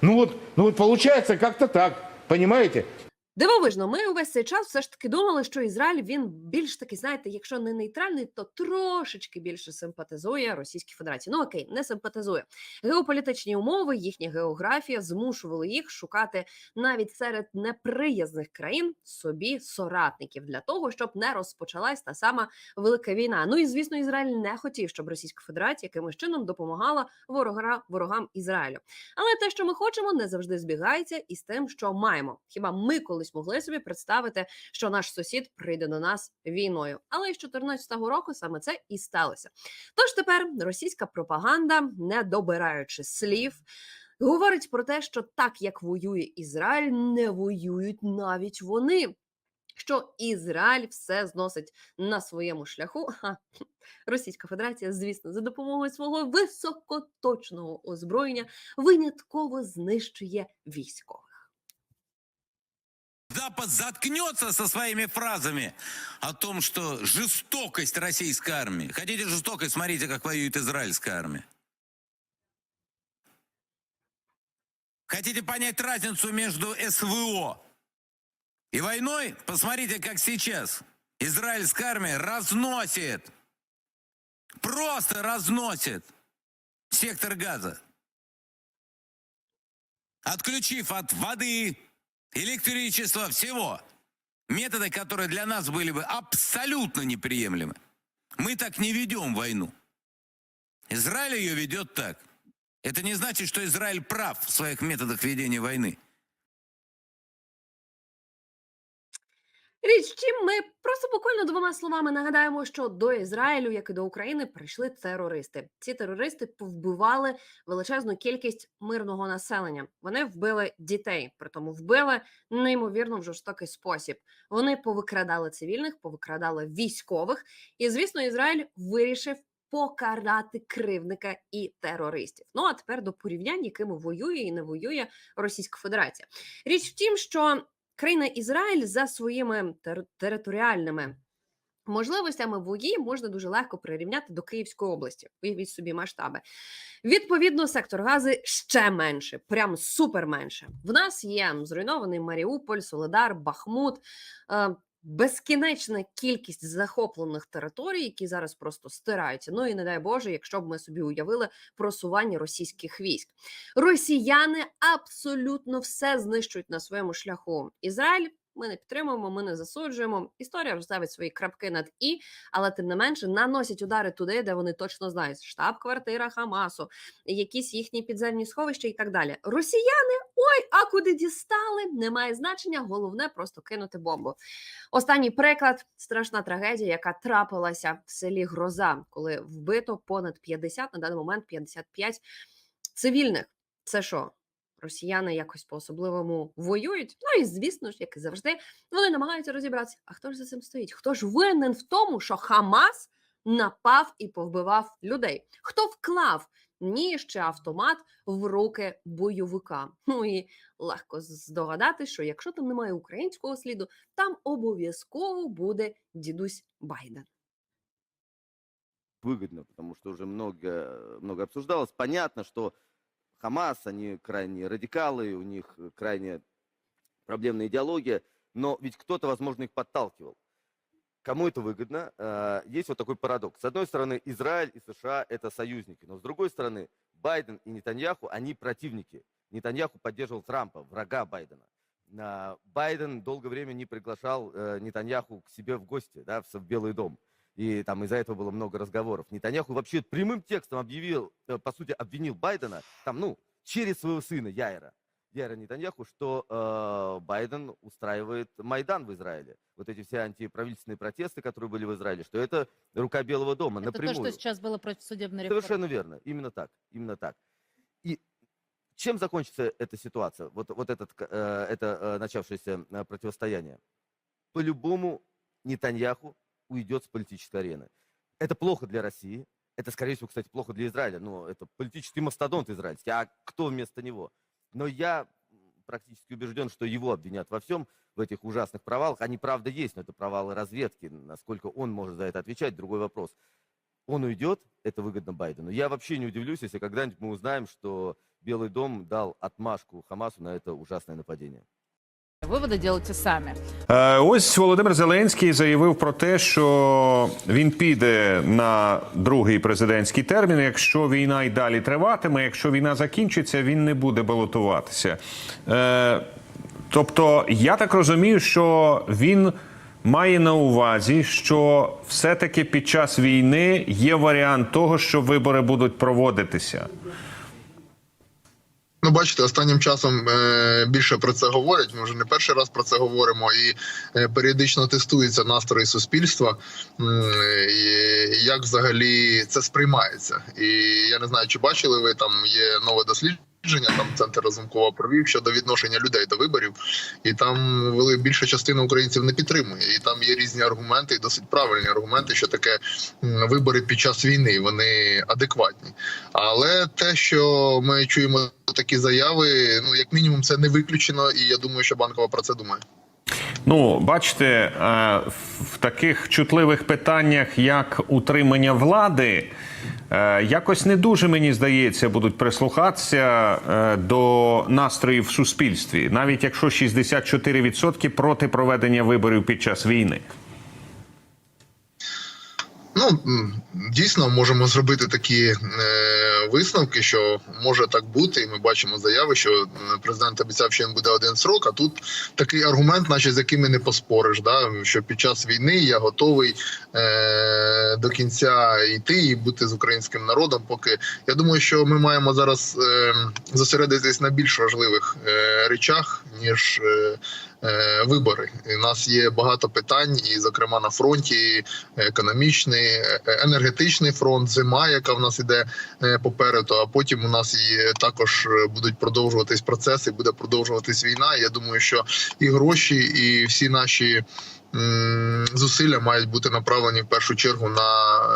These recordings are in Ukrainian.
Ну вот, ну вот получается как-то так, понимаете? Дивовижно, ми увесь цей час все ж таки думали, що Ізраїль він більш таки, знаєте, якщо не нейтральний, то трошечки більше симпатизує Російській Федерації. Ну окей, не симпатизує. Геополітичні умови, їхня географія змушували їх шукати навіть серед неприязних країн собі соратників для того, щоб не розпочалась та сама велика війна. Ну і звісно, Ізраїль не хотів, щоб Російська Федерація якимось чином допомагала ворога ворогам Ізраїлю. Але те, що ми хочемо, не завжди збігається із тим, що маємо. Хіба ми колись могли собі представити, що наш сусід прийде до нас війною? Але із 2014 року саме це і сталося. Тож тепер російська пропаганда, не добираючи слів. Говорить про те, що так як воює Ізраїль, не воюють навіть вони. Що Ізраїль все зносить на своєму шляху. Ха, Російська Федерація, звісно, за допомогою свого високоточного озброєння винятково знищує військових. Запад заткнется со своими фразами о том, что жестокость российской армии. Хотите жестокость? Смотрите, как воюет израильская армия. Хотите понять разницу между СВО и войной? Посмотрите, как сейчас израильская армия разносит, просто разносит сектор газа. Отключив от воды, электричества, всего. Методы, которые для нас были бы абсолютно неприемлемы. Мы так не ведем войну. Израиль ее ведет так. Это не значит, что Израиль прав в своих методах ведения войны. Річ, втім, ми просто буквально двома словами нагадаємо, що до Ізраїлю, як і до України, прийшли терористи. Ці терористи повбивали величезну кількість мирного населення. Вони вбили дітей, притому вбили неймовірно в жорстокий спосіб. Вони повикрадали цивільних, повикрадали військових. І звісно, Ізраїль вирішив покарати кривника і терористів. Ну а тепер до порівнянь, якими воює і не воює Російська Федерація. Річ в тім, що країна Ізраїль за своїми тер- територіальними можливостями вої можна дуже легко прирівняти до Київської області. Уявіть собі масштаби. Відповідно, сектор гази ще менше, прям супер менше. В нас є зруйнований Маріуполь, Соледар, Бахмут. Безкінечна кількість захоплених територій, які зараз просто стираються. Ну і не дай Боже, якщо б ми собі уявили просування російських військ. Росіяни абсолютно все знищують на своєму шляху. Ізраїль ми не підтримуємо, ми не засуджуємо. Історія розставить свої крапки над і, але тим не менше наносять удари туди, де вони точно знають штаб-квартира Хамасу, якісь їхні підземні сховища і так далі. Росіяни, ой, а куди дістали? Немає значення. Головне просто кинути бомбу. Останній приклад страшна трагедія, яка трапилася в селі Гроза, коли вбито понад 50, на даний момент 55 цивільних. Це що? Росіяни якось по-особливому воюють. Ну і звісно ж, як і завжди, вони намагаються розібратися. А хто ж за цим стоїть? Хто ж винен в тому, що Хамас напав і повбивав людей? Хто вклав ніж чи автомат в руки бойовика? Ну і легко здогадати, що якщо там немає українського сліду, там обов'язково буде дідусь Байден. выгодно, потому что уже много, много обсуждалось. Понятно, что Хамас, они крайне радикалы, у них крайне проблемная идеология, но ведь кто-то, возможно, их подталкивал. Кому это выгодно? Э, Есть вот такой парадокс. С одной стороны, Израиль и США – это союзники, но с другой стороны, Байден и Нетаньяху, они противники. Нетаньяху поддерживал Трампа, врага Байдена. А, Байден долгое время не приглашал э, Нетаньяху к себе в гости, да, в Белый дом. И там из-за этого было много разговоров. Нетаньяху вообще прямым текстом объявил, э, по сути, обвинил Байдена, там, ну, через своего сына Яйра, Яйра Нетаньяху, что э, Байден устраивает Майдан в Израиле. Вот эти все антиправительственные протесты, которые были в Израиле, что это рука Белого дома Это напрямую. то, что сейчас было против судебной реформы. Совершенно верно. Именно так. Именно так. И чем закончится эта ситуация, вот, вот этот, э, это э, начавшееся э, противостояние? По-любому Нетаньяху уйдет с политической арены. Это плохо для России. Это, скорее всего, кстати, плохо для Израиля. Ну, это политический мастодонт израильский. А кто вместо него? Но я практически убежден, что его обвинят во всем, в этих ужасных провалах. Они, правда, есть, но это провалы разведки. Насколько он может за это отвечать, другой вопрос он уйдет, это выгодно Байдену. Я вообще не удивлюсь, если когда-нибудь мы узнаем, что Белый дом дал отмашку Хамасу на это ужасное нападение. Выводы делайте сами. Е, Ось Володимир Зеленський заявив про те, що він піде на другий президентський термін. Якщо війна й далі триватиме, якщо війна закінчиться, він не буде балотуватися. Е, Тобто, я так розумію, що він має на увазі, що все-таки під час війни є варіант того, що вибори будуть проводитися. Ну, бачите, останнім часом е, більше про це говорять. Ми вже не перший раз про це говоримо, і е, періодично тестуються настрої суспільства, і як взагалі це сприймається. І я не знаю, чи бачили ви там є нове дослідження. Там центр Разумкова провів щодо відношення людей до виборів, і там вели більша частина українців не підтримує. І там є різні аргументи, і досить правильні аргументи, що таке вибори під час війни вони адекватні. Але те, що ми чуємо такі заяви, ну як мінімум, це не виключено, і я думаю, що банкова про це думає. Ну, бачите, е, в таких чутливих питаннях, як утримання влади, е, якось не дуже мені здається, будуть прислухатися е, до настроїв в суспільстві, навіть якщо 64% проти проведення виборів під час війни. Ну дійсно можемо зробити такі е, висновки, що може так бути. І ми бачимо заяви, що президент обіцяв, що він буде один срок. А тут такий аргумент, наче з якими не поспориш. Да? Що під час війни я готовий е, до кінця йти і бути з українським народом. Поки я думаю, що ми маємо зараз е, зосередитись на більш важливих е, речах ніж. Е, Вибори у нас є багато питань, і зокрема на фронті економічний, е, енергетичний фронт, зима, яка в нас іде е, попереду. А потім у нас і також е, будуть продовжуватись процеси, буде продовжуватись війна. Я думаю, що і гроші, і всі наші. Зусилля мають бути направлені в першу чергу на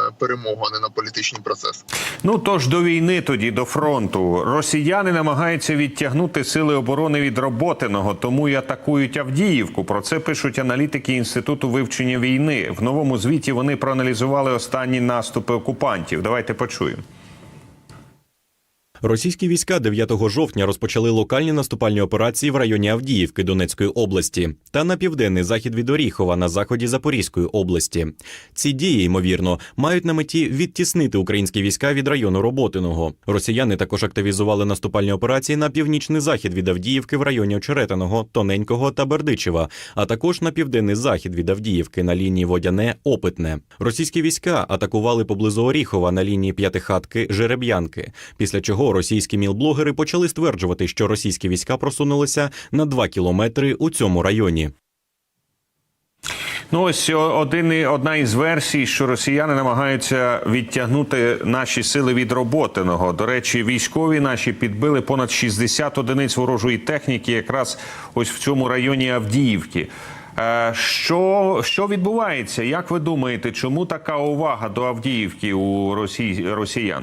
е, перемогу, а не на політичні процеси. Ну тож до війни, тоді до фронту. Росіяни намагаються відтягнути сили оборони від роботиного, тому й атакують Авдіївку. Про це пишуть аналітики інституту вивчення війни. В новому звіті вони проаналізували останні наступи окупантів. Давайте почуємо. Російські війська 9 жовтня розпочали локальні наступальні операції в районі Авдіївки Донецької області та на південний захід від Оріхова на заході Запорізької області. Ці дії, ймовірно, мають на меті відтіснити українські війська від району Роботиного. Росіяни також активізували наступальні операції на північний захід від Авдіївки в районі Очеретиного, Тоненького та Бердичева, а також на південний захід від Авдіївки на лінії Водяне Опитне. Російські війська атакували поблизу Оріхова на лінії П'ятихатки Жереб'янки, після чого російські мілблогери почали стверджувати, що російські війська просунулися на 2 кілометри у цьому районі. Ну ось один одна із версій, що росіяни намагаються відтягнути наші сили від роботиного. До речі, військові наші підбили понад 60 одиниць ворожої техніки, якраз ось в цьому районі Авдіївки. Е, Що, що відбувається? Як ви думаєте, чому така увага до Авдіївки у росій, росіян?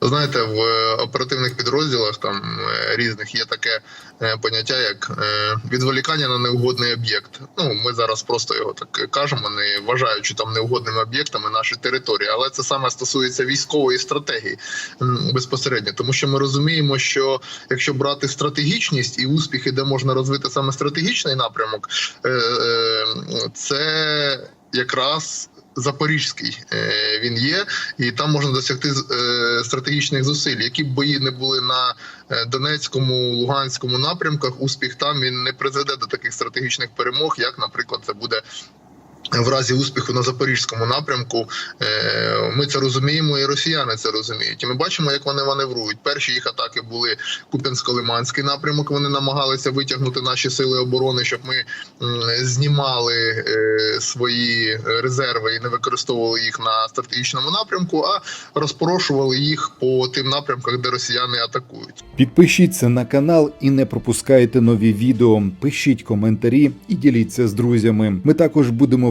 Знаєте, в е, оперативних підрозділах там е, різних є таке е, поняття, як відволікання на неугодний об'єкт. Ну ми зараз просто його так кажемо, не вважаючи там неугодними об'єктами наші території, але це саме стосується військової стратегії безпосередньо, тому що ми розуміємо, що якщо брати стратегічність і успіхи, де можна розвити саме стратегічний напрямок, це якраз. Запорізький е, він є, і там можна досягти е, стратегічних зусиль. Які б бої не були на е, Донецькому, Луганському напрямках, успіх там він не призведе до таких стратегічних перемог, як, наприклад, це буде. В разі успіху на запорізькому напрямку Е, ми це розуміємо, і росіяни це розуміють. І ми бачимо, як вони маневрують. Перші їх атаки були Куп'янсько-Лиманський напрямок. Вони намагалися витягнути наші сили оборони, щоб ми знімали е, свої резерви і не використовували їх на стратегічному напрямку, а розпорошували їх по тим напрямках, де росіяни атакують. Підпишіться на канал і не пропускайте нові відео. Пишіть коментарі і діліться з друзями. Ми також будемо